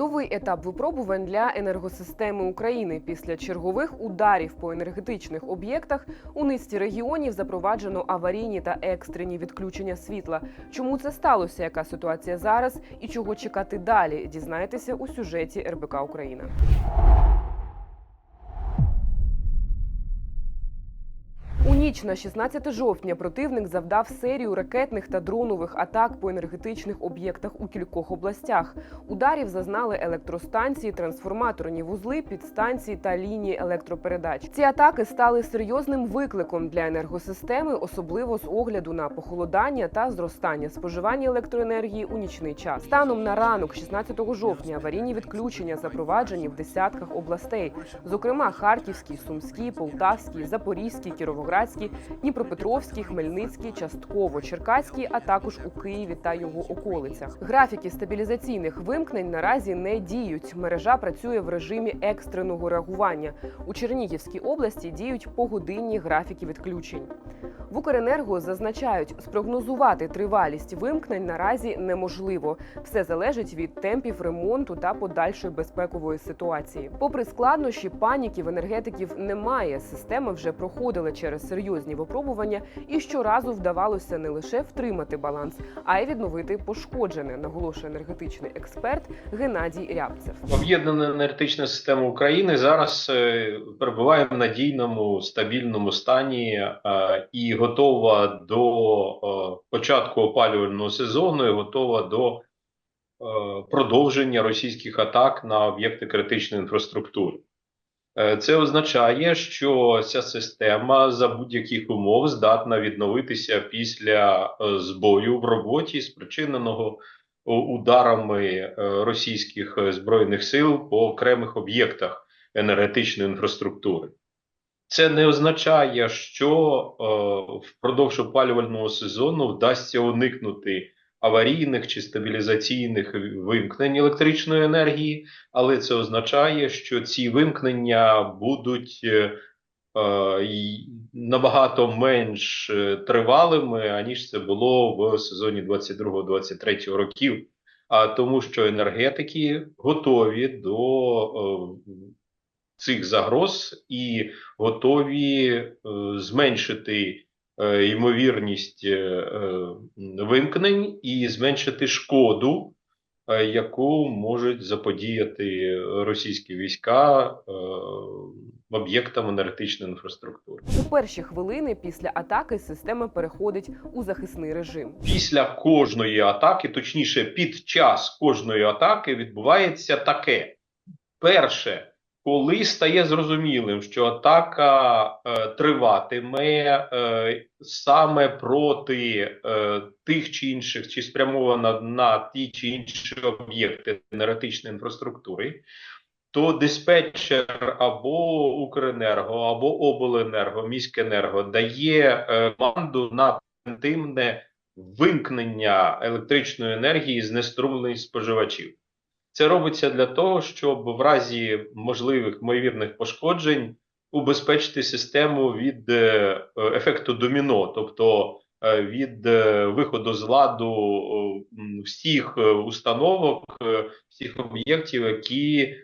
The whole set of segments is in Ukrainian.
Новий етап випробувань для енергосистеми України після чергових ударів по енергетичних об'єктах у низці регіонів запроваджено аварійні та екстрені відключення світла. Чому це сталося? Яка ситуація зараз і чого чекати далі? Дізнаєтеся у сюжеті РБК Україна. Ніч на 16 жовтня противник завдав серію ракетних та дронових атак по енергетичних об'єктах у кількох областях. Ударів зазнали електростанції, трансформаторні вузли, підстанції та лінії електропередач. Ці атаки стали серйозним викликом для енергосистеми, особливо з огляду на похолодання та зростання споживання електроенергії у нічний час. Станом на ранок, 16 жовтня, аварійні відключення запроваджені в десятках областей, зокрема Харківській, Сумській, Полтавській, Запорізькій, Кіровоградській, Дніпропетровській, Хмельницькій, частково Черкаській, а також у Києві та його околицях. Графіки стабілізаційних вимкнень наразі не діють. Мережа працює в режимі екстреного реагування. У Чернігівській області діють погодинні графіки відключень. В Укренерго зазначають, спрогнозувати тривалість вимкнень наразі неможливо. Все залежить від темпів ремонту та подальшої безпекової ситуації. Попри складнощі, паніки в енергетиків немає. Система вже проходила через серйозні випробування, і щоразу вдавалося не лише втримати баланс, а й відновити пошкоджене, наголошує енергетичний експерт Геннадій Рябцев. Об'єднана енергетична система України зараз е, перебуває в надійному стабільному стані е, і готова до е, початку опалювального сезону, і готова до е, продовження російських атак на об'єкти критичної інфраструктури. Е, Це означає, що ця система за будь-яких умов здатна відновитися після збою в роботі, спричиненого ударами російських збройних сил по окремих об'єктах енергетичної інфраструктури. Це не означає, що е, впродовж опалювального сезону вдасться уникнути аварійних чи стабілізаційних вимкнень електричної енергії, але це означає, що ці вимкнення будуть е, е, набагато менш е, тривалими, аніж це було в сезоні 22-23 років. А тому, що енергетики готові до е, цих загроз і готові е, зменшити е, ймовірність е, вимкнень і зменшити шкоду, яку можуть заподіяти російські війська об'єктам енергетичної інфраструктури. У перші хвилини після атаки система переходить у захисний режим. Після кожної атаки, точніше, під час кожної атаки відбувається таке: перше, коли стає зрозумілим, що атака е, триватиме е, саме проти е, тих чи інших, чи спрямована на ті чи інші об'єкти енергетичної інфраструктури, то диспетчер або Укренерго, або Обленерго, Міськенерго дає е, команду на превентивне вимкнення електричної енергії з неструмлених споживачів. Це робиться для того, щоб в разі можливих ймовірних пошкоджень убезпечити систему від е, ефекту доміно, тобто е, від е, виходу з ладу всіх установок, всіх об'єктів, які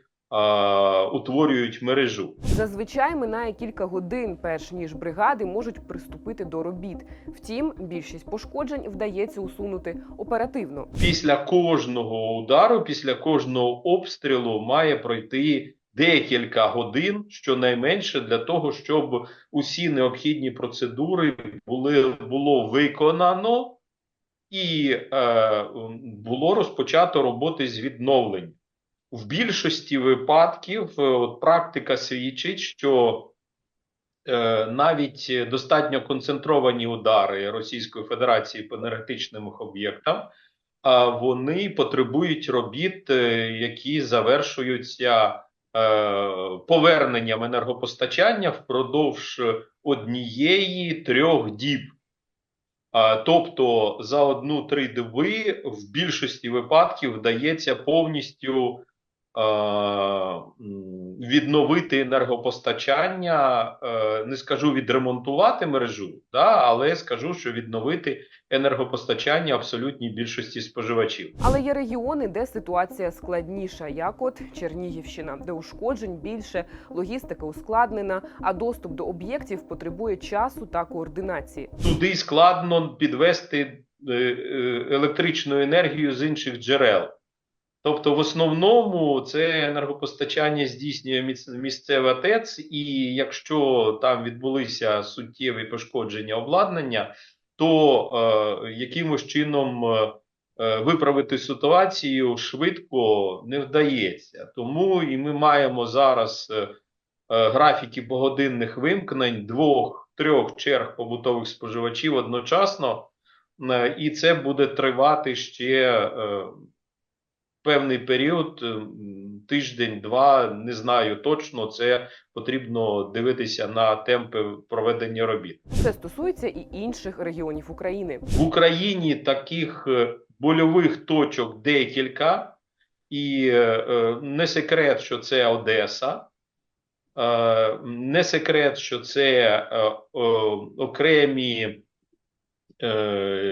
утворюють мережу. Зазвичай минає кілька годин, перш ніж бригади можуть приступити до робіт. Втім, більшість пошкоджень вдається усунути оперативно. Після кожного удару, після кожного обстрілу має пройти декілька годин, щонайменше, для того, щоб усі необхідні процедури були було виконано і е, було розпочато роботи з відновлення. В більшості випадків е, от практика свідчить, що е, навіть достатньо концентровані удари Російської Федерації по енергетичним об'єктам а вони потребують робіт, е, які завершуються е, поверненням енергопостачання впродовж однієї трьох діб. Тобто за одну-три доби в більшості випадків вдається повністю відновити енергопостачання, е, не скажу відремонтувати мережу, да, але скажу, що відновити енергопостачання абсолютній більшості споживачів. Але є регіони, де ситуація складніша, як от Чернігівщина, де ушкоджень більше, логістика ускладнена, а доступ до об'єктів потребує часу та координації. Туди складно підвести е, е, електричну енергію з інших джерел. Тобто, в основному це енергопостачання здійснює місцева ТЕЦ, і якщо там відбулися суттєві пошкодження обладнання, то е, якимось чином е, е, виправити ситуацію швидко не вдається. Тому і ми маємо зараз е, е, графіки погодинних вимкнень двох-трьох черг побутових споживачів одночасно, Е, і це буде тривати ще е, певний період, е, тиждень-два, не знаю точно. Це потрібно дивитися на темпи проведення робіт. Це стосується і інших регіонів України. В Україні таких е, больових точок декілька, і е, е, не секрет, що це Одеса. Не секрет, що це окремі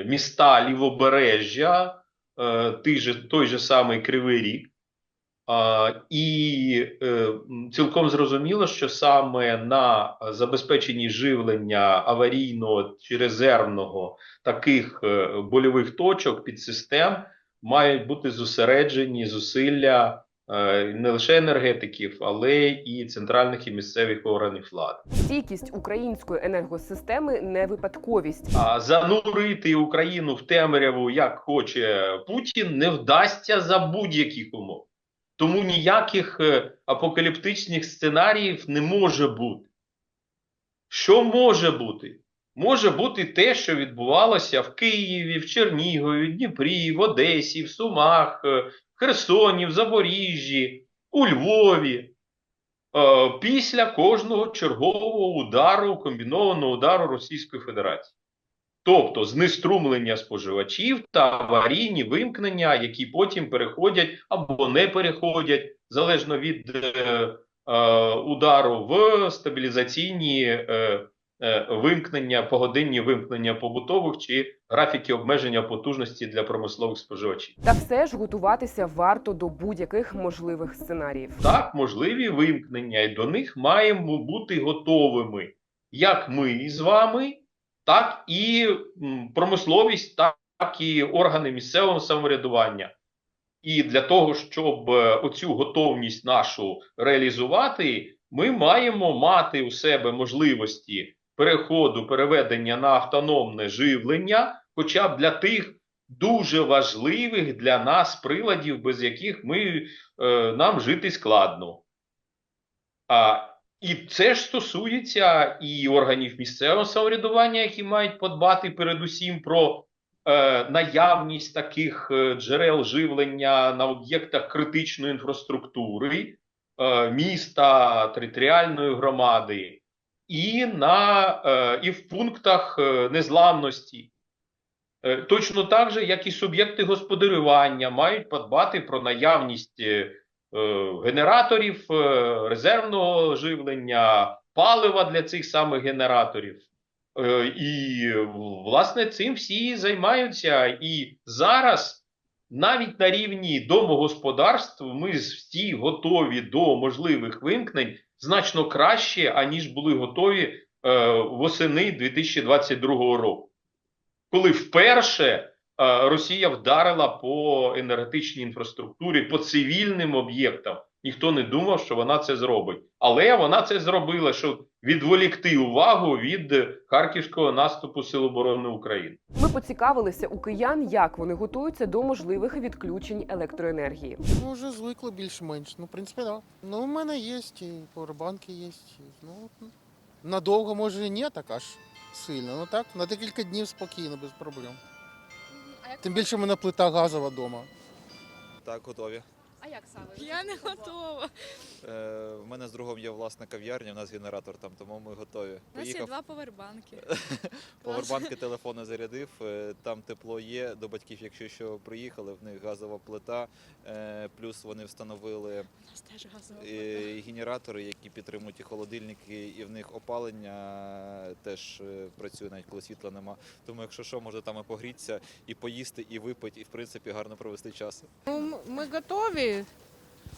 міста лівобережжя, той же, той же самий Кривий Рік. І е, цілком зрозуміло, що саме на забезпеченні живлення аварійного чи резервного таких е, больових точок підсистем мають бути зосереджені зусилля е, не лише енергетиків, але і центральних і місцевих органів влади. Стійкість української енергосистеми не випадковість. А занурити Україну в темряву, як хоче Путін, не вдасться за будь-яких умов. Тому ніяких е, апокаліптичних сценаріїв не може бути. Що може бути? Може бути те, що відбувалося в Києві, в Чернігові, в Дніпрі, в Одесі, в Сумах, е, в Херсоні, в Запоріжжі, у Львові. е, Після кожного чергового удару, комбінованого удару Російської Федерації. Тобто знеструмлення споживачів та аварійні вимкнення, які потім переходять або не переходять, залежно від е, е, удару в стабілізаційні е, вимкнення, погодинні вимкнення побутових чи графіки обмеження потужності для промислових споживачів. Та все ж готуватися варто до будь-яких можливих сценаріїв. Так, можливі вимкнення, і до них маємо бути готовими, як ми з вами, так і промисловість, так і органи місцевого самоврядування. І для того, щоб е, оцю готовність нашу реалізувати, ми маємо мати у себе можливості переходу, переведення на автономне живлення, хоча б для тих дуже важливих для нас приладів, без яких ми е, нам жити складно. А, і це ж стосується і органів місцевого самоврядування, які мають подбати передусім про е, наявність таких е, джерел живлення на об'єктах критичної інфраструктури, е, міста, територіальної громади, і, на, е, і в пунктах е, незламності. Е, Точно так же, як і суб'єкти господарювання мають подбати про наявність генераторів резервного живлення, палива для цих самих генераторів. І, власне, цим всі займаються. І зараз, навіть на рівні домогосподарств, ми всі готові до можливих вимкнень значно краще, аніж були готові е, восени 2022 року коли вперше е, Росія вдарила по енергетичній інфраструктурі, по цивільним об'єктам. Ніхто не думав, що вона це зробить. Але вона це зробила, щоб відволікти увагу від харківського наступу Сил оборони України. Ми поцікавилися у киян, як вони готуються до можливих відключень електроенергії. Ну, вже звикли більш-менш. Ну, в принципі, так. Да. Ну, у мене є, і поwerbanки є. і, Ну, надовго, може, і ні, так аж сильно. Ну так, на декілька днів спокійно, без проблем. Тим більше в мене плита газова вдома. Так, готові. А як саме? Я не готова. Е, в мене з другом є власна кав'ярня, у нас генератор там, тому ми готові. У нас є два повербанки. повербанки телефони зарядив, е, там тепло є. До батьків, якщо що приїхали, в них газова плита, е, плюс вони встановили У нас теж газова е, генератори, які підтримують і холодильники, і в них опалення теж е, працює, навіть коли світла нема. Тому, якщо що, можна там і погрітися, і поїсти, і випити, і в принципі гарно провести час. Ну, м- готові.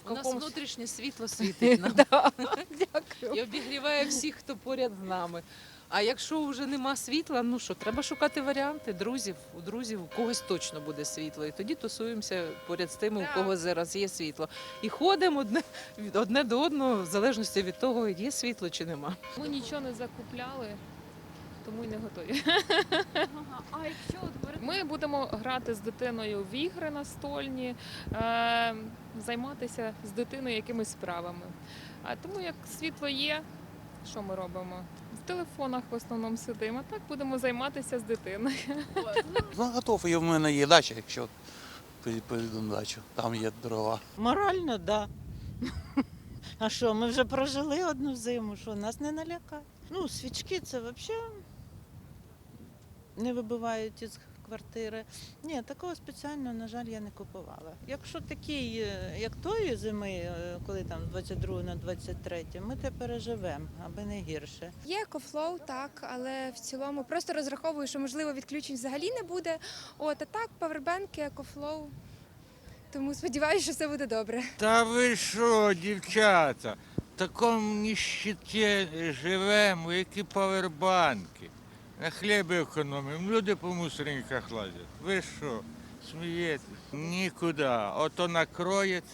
У нас какому- внутрішнє світло світить нам Да, Дякую. і обігріває всіх, хто поряд з нами. А якщо вже нема світла, ну що, треба шукати варіанти друзів. У друзів у когось точно буде світло. І тоді тусуємося поряд з тими, у кого зараз є світло. І ходимо одне, від- одне до одного, в залежності від того, є світло чи нема. Ми нічого не закупляли, тому й не готові. Ага. А якщо от Ми будемо грати з дитиною в ігри настольні, е, займатися з дитиною якимись справами. А тому як світло є, що ми робимо? В телефонах в основному сидимо, а так будемо займатися з дитиною. Ну, готов, і в мене є дача, якщо поїду- поїду на дачу, там є дрова. Морально, так. Да. А що, ми вже прожили одну зиму, що нас не налякає. Ну, свічки це взагалі не вибивають із квартири. Ні, такого спеціально, на жаль, я не купувала. Якщо такий, е, як тої зими, е, коли там 22 на 23, ми те переживемо, аби не гірше. Є екофлоу, так, але в цілому просто розраховую, що можливо відключень взагалі не буде. От, а так, павербенки, екофлоу. Тому сподіваюся, що все буде добре. Та ви що, дівчата? В такому ніщиті живемо, які павербанки. На хлібі економимо, люди по мусорниках лазять. Ви що, смієтесь? Нікуди. Ото накроють,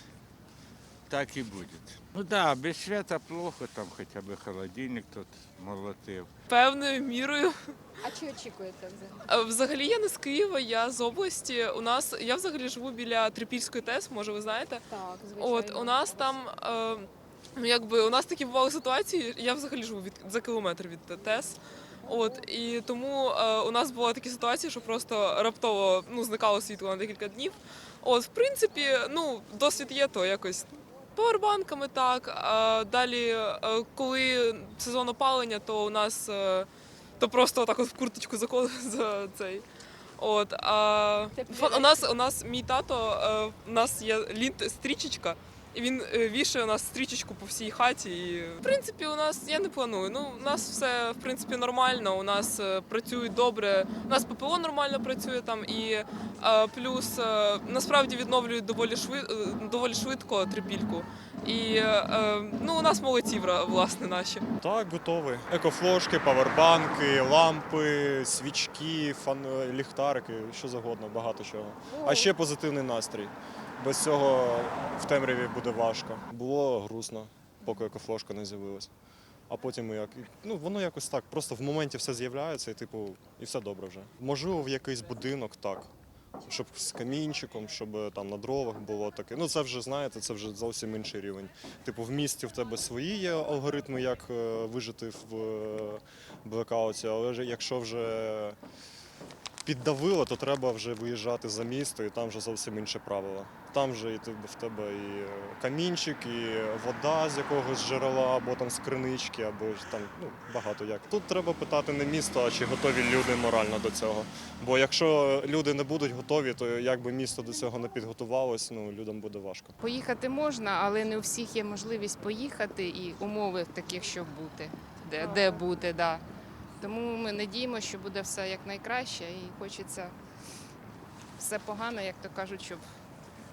так і буде. Ну так, без свята плохо, там хоча б холодильник тут молотив. Певною мірою. А чи очікуєте взагалі? Взагалі я не з Києва, я з області. У нас я взагалі живу біля Трипільської ТЕС, може ви знаєте. Так, звичайно. От у нас там. Е, Ну, якби у нас такі бували ситуації. Я взагалі живу від за кілометр від ТЕС. От і тому е, у нас були такі ситуації, що просто раптово ну зникало світло на декілька днів. От, в принципі, ну досвід є, то якось повербанками так. А далі, е, коли сезон опалення, то у нас е, то просто так от в курточку заколи за цей. От а у нас у нас мій тато, е, у нас є лінт стрічечка. І він е, вішає у нас стрічечку по всій хаті. І, в принципі, у нас я не планую. Ну, у нас все в принципі нормально. У нас е, працюють добре. У нас ППО нормально працює там, і е, плюс насправді відновлюють доволі швид, е, доволі швидко трипільку. І ну, у нас молодці, власне, наші. Так, готові. Екофлошки, павербанки, лампи, свічки, фан... ліхтарики, що завгодно, багато чого. А ще позитивний настрій. Без цього в темряві буде важко. Було грустно, поки екофлошка не з'явилась. А потім як. Ну, воно якось так. Просто в моменті все з'являється і, типу, і все добре вже. Можливо, в якийсь будинок так. Щоб з камінчиком, щоб там на дровах було таке. Ну це вже знаєте, це вже зовсім інший рівень. Типу, в місті в тебе свої є алгоритми, як е, вижити в е, блекауті, але якщо вже піддавило, то треба вже виїжджати за місто, і там вже зовсім інші правила. Там вже і в тебе і е, камінчик, і вода з якогось джерела, або там з кринички, або там ну, багато як. Тут треба питати не місто, а чи готові люди морально до цього. Бо якщо люди не будуть готові, то якби місто до цього не підготувалось, ну людям буде важко. поїхати можна, але не у всіх є можливість поїхати і умови таких, щоб бути, де, де бути, да. Тому ми надіємося, що буде все як найкраще і хочеться все погано, як то кажуть, щоб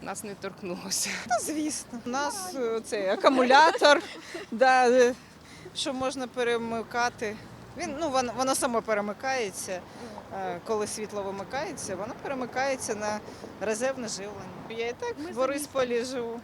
нас не торкнулося. Звісно. У нас е, цей акумулятор, да, е, що можна перемикати. Він, ну, воно, воно само перемикається. Е, Коли світло вимикається, воно перемикається на резервне живлення. Я і так в Борисполі живу.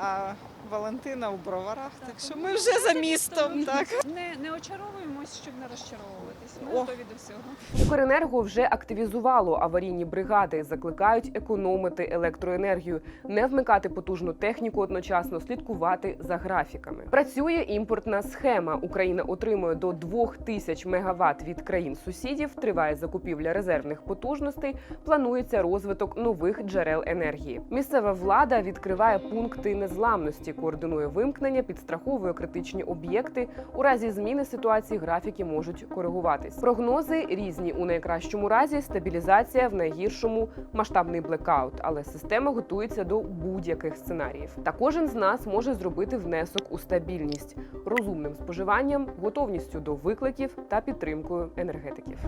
А Валентина у броварах, так що ми вже за містом. Так. Не, не очаровуємось, щоб не розчаровуватись. Ми. Готові всього. Укренерго вже активізувало аварійні бригади, закликають економити електроенергію, не вмикати потужну техніку одночасно, слідкувати за графіками. Працює імпортна схема. Україна отримує до 2000 мегаватт від країн сусідів. Триває закупівля резервних потужностей. Планується розвиток нових джерел енергії. Місцева влада відкриває пункти незламності, координує вимкнення, підстраховує критичні об'єкти. У разі зміни ситуації графіки можуть коригуватись. Прогнози різні у найкращому разі стабілізація, в найгіршому масштабний блекаут. Але система готується до будь-яких сценаріїв. Та кожен з нас може зробити внесок у стабільність розумним споживанням, готовністю до викликів та підтримкою енергетиків.